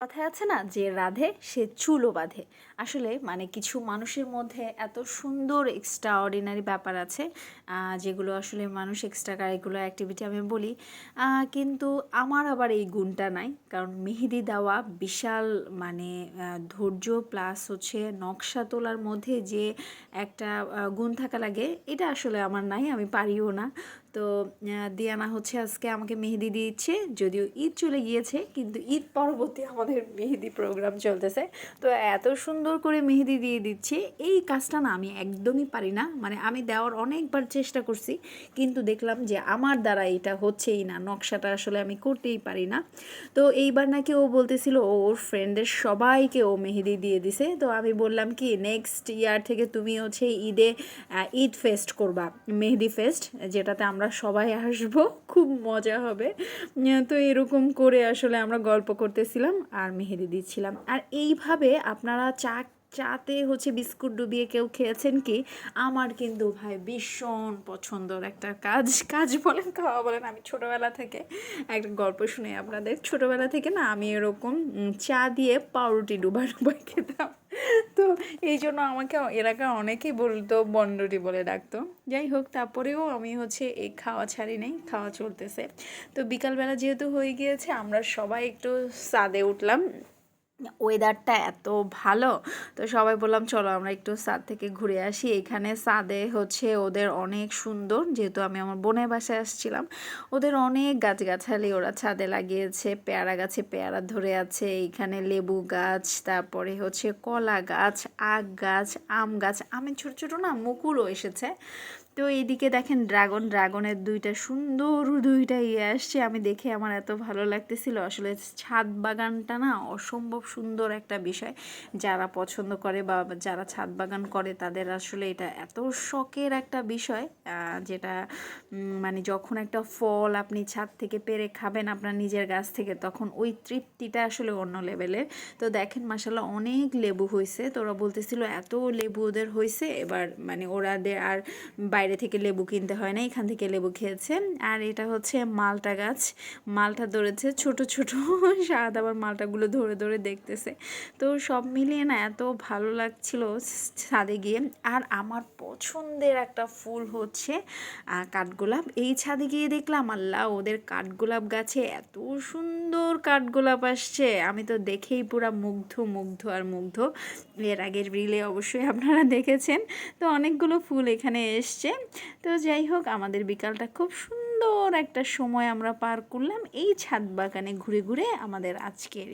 কথায় আছে না যে, রাধে, সে চুলও বাঁধে। আসলে মানে কিছু মানুষের মধ্যে এত সুন্দর এক্সট্রা অর্ডিনারি ব্যাপার আছে যেগুলো আসলে মানুষ এক্সট্রা কারিকুলার অ্যাক্টিভিটি আমি বলি কিন্তু আমার আবার এই গুণটা নাই। কারণ মেহেদি দেওয়া বিশাল মানে ধৈর্য প্লাস হচ্ছে নকশা তোলার মধ্যে যে একটা গুণ থাকা লাগে, এটা আসলে আমার নাই, আমি পারিও না। তো দিয়ানা হচ্ছে আজকে আমাকে মেহেদি দিচ্ছে যদিও ঈদ চলে গিয়েছে, কিন্তু ঈদ পরবর্তী আমাদের মেহেদি প্রোগ্রাম চলতেছে। তো এত সুন্দর করে মেহেদি দিয়ে দিচ্ছে, এই কাজটা না আমি একদমই পারি না মানে আমি দেওয়ার অনেকবার চেষ্টা করছি, কিন্তু দেখলাম যে আমার দ্বারা এটা হচ্ছেই না, নকশাটা আসলে আমি করতেই পারি না। তো এইবার নাকি ও বলতেছিল, ও ওর ফ্রেন্ডের সবাইকে ও মেহেদি দিয়ে দিছে, তো আমি বললাম কি নেক্সট ইয়ার থেকে তুমি হচ্ছে ঈদে ঈদ ফেস্ট করবা, মেহেদি ফেস্ট যেটাতে আমরা সবাই আসব, খুব মজা হবে। তো এরকম করে আসলে আমরা গল্প করতেছিলাম আর মেহেদি দিচ্ছিলাম। আর এইভাবে আপনারা চা চাতে হচ্ছে বিস্কুট ডুবিয়ে কেউ খেয়েছেন কি? আমার কিন্তু ভাই ভীষণ পছন্দর একটা কাজ কাজ বলেন, খাওয়া বলেন। আমি ছোটোবেলা থেকে একটা গল্প শুনে আপনাদের। ছোটোবেলা থেকে না আমি এরকম চা দিয়ে পাউরুটি ডুবা ডুবাই খেতাম। তো এই জন্য আমাকে এলাকা অনেকেই বলতো বন্ডটি বলে ডাকতো। যাই হোক, তারপরেও আমি হচ্ছে এই খাওয়া ছাড়ি নেই, খাওয়া চলতেছে। তো বিকালবেলা যেহেতু হয়ে গিয়েছে, আমরা সবাই একটু সাদে উঠলাম। ওয়েদারটা এত ভালো। তো সবাই বললাম, চলো আমরা একটু সাদ থেকে ঘুরে আসি। এখানে সাদে হচ্ছে ওদের অনেক সুন্দর, যেহেতু আমি আমার বোনের বাসায় আসছিলাম। ওদের অনেক গাছগাছালি ওরা ছাদে লাগিয়েছে, পেয়ারা গাছে পেয়ারা ধরে আছে, এখানে লেবু গাছ, তারপরে হচ্ছে কলা গাছ, আখ গাছ, আম গাছ। আমের ছোট ছোট না মুকুলও এসেছে। তো এইদিকে দেখেন ড্রাগন, ড্রাগনের দুইটা সুন্দর দুইটা ইয়ে আসছে। আমি দেখে আমার এত ভালো লাগতেছিল। আসলে ছাদ বাগানটা না অসম্ভব সুন্দর একটা বিষয়। যারা পছন্দ করে বা যারা ছাদ বাগান করে, তাদের আসলে এটা এত শখের একটা বিষয় যেটা মানে যখন একটা ফল আপনি ছাদ থেকে পেরে খাবেন আপনার নিজের গাছ থেকে, তখন ওই তৃপ্তিটা আসলে অন্য লেভেলের। তো দেখেন মাসাল্লাহ অনেক লেবু হয়েছে তো ওরা বলতেছিল এত লেবু ওদের হয়েছে এবার মানে ওরাদের আর বাইরে থেকে লেবু কিনতে হয় না, এখান থেকে লেবু খেয়েছে আর এটা হচ্ছে মালটা গাছ। মালটা ধরেছে, ছোট ছোট। সারাদ আবার মালটাগুলো ধরে ধরে দেখতেছে। তো সব মিলিয়ে না এত ভালো লাগছিল ছাদে গিয়ে। আর আমার পছন্দের একটা ফুল হচ্ছে কাঠগোলাপ। এই ছাদে গিয়ে দেখলাম, আল্লাহ, ওদের কাঠগোলাপ গাছে এত সুন্দর কাঠগোলাপ আসছে। আমি তো দেখেই পুরা মুগ্ধ মুগ্ধ আর মুগ্ধ। এর আগের রিলে অবশ্যই আপনারা দেখেছেন। তো অনেকগুলো ফুল এখানে এসছে। তো যাই হোক, আমাদের বিকালটা খুব সুন্দর একটা সময় আমরা পার করলাম এই ছাদ বাগানে ঘুরে ঘুরে আমাদের আজকের